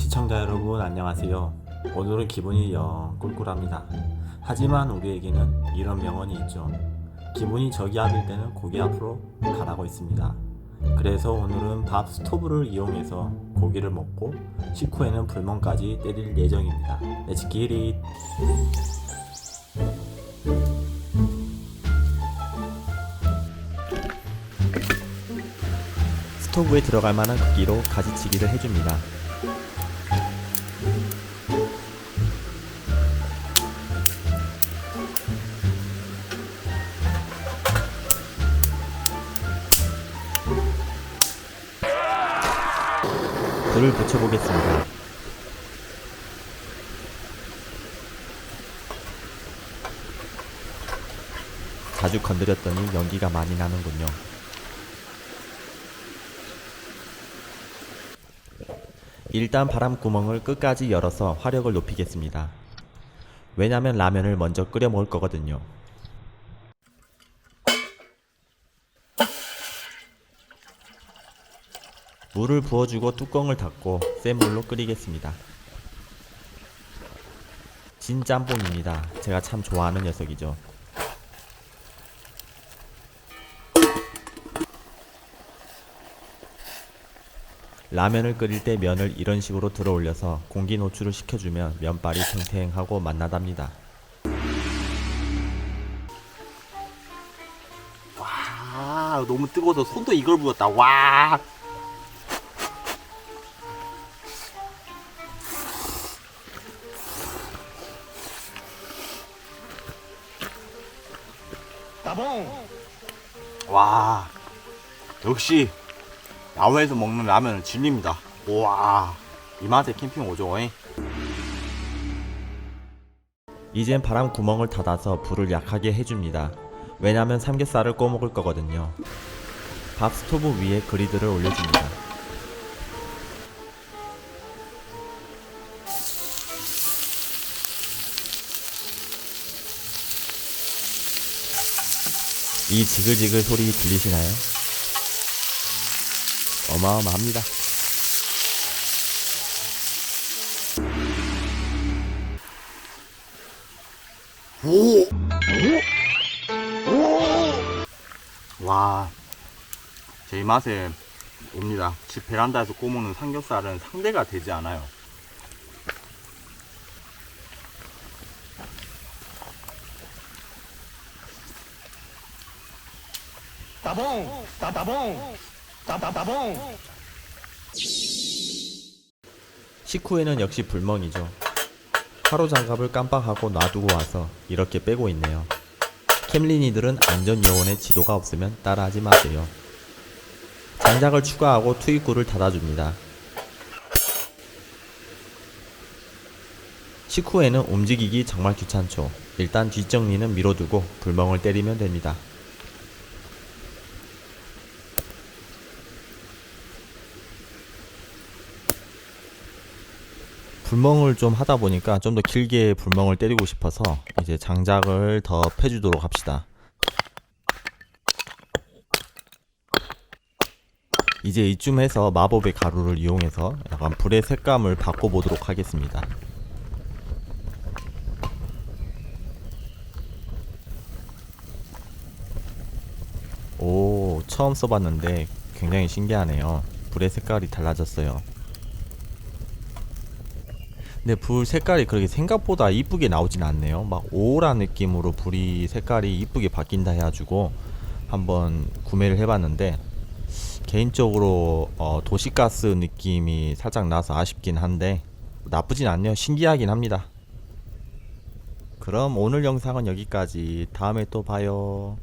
시청자 여러분 안녕하세요. 오늘은 기분이 영 꿀꿀합니다. 하지만 우리에게는 이런 명언이 있죠. 기분이 저기압일 때는 고기 앞으로 가라고 있습니다. 그래서 오늘은 밥 스토브를 이용해서 고기를 먹고 식후에는 불멍까지 때릴 예정입니다. Let's get it! 스토브에 들어갈 만한 크기로 가지치기를 해줍니다. 불을 붙여보겠습니다. 자주 건드렸더니 연기가 많이 나는군요. 일단 바람구멍을 끝까지 열어서 화력을 높이겠습니다. 왜냐면 라면을 먼저 끓여 먹을 거거든요. 물을 부어주고 뚜껑을 닫고 센 물로 끓이겠습니다. 진 짬뽕입니다. 제가 참 좋아하는 녀석이죠. 라면을 끓일 때 면을 이런 식으로 들어 올려서 공기 노출을 시켜주면 면발이 탱탱하고 맛나답니다. 와 너무 뜨거워서 손도 이걸 부었다 와 따봉 와 역시 야외에서 먹는 라면은 진리입니다 와이 맛에 캠핑 오죠 잉? 이젠 바람 구멍을 닫아서 불을 약하게 해줍니다. 왜냐면 삼겹살을 구워 먹을 거거든요. 밥 스토브 위에 그리드를 올려줍니다. 이 지글지글 소리 들리시나요? 어마어마합니다. 오! 와, 제 입맛에 옵니다. 집 베란다에서 구워먹는 삼겹살은 상대가 되지 않아요. 따봉! 따따봉! 따따따봉! 식후에는 역시 불멍이죠. 화로 장갑을 깜빡하고 놔두고 와서 이렇게 빼고 있네요. 캠린이들은 안전요원의 지도가 없으면 따라하지 마세요. 장작을 추가하고 투입구를 닫아줍니다. 식후에는 움직이기 정말 귀찮죠. 일단 뒷정리는 미뤄두고 불멍을 때리면 됩니다. 불멍을 좀 하다 보니까 좀 더 길게 불멍을 때리고 싶어서 이제 장작을 더 패주도록 합시다. 이제 이쯤에서 마법의 가루를 이용해서 약간 불의 색감을 바꿔보도록 하겠습니다. 오, 처음 써봤는데 굉장히 신기하네요. 불의 색깔이 달라졌어요. 근데 불 색깔이 그렇게 생각보다 이쁘게 나오진 않네요. 막 오란 느낌으로 불이 색깔이 이쁘게 바뀐다 해가지고 한번 구매를 해봤는데 개인적으로 어, 도시가스 느낌이 살짝 나서 아쉽긴 한데 나쁘진 않네요. 신기하긴 합니다. 그럼 오늘 영상은 여기까지. 다음에 또 봐요.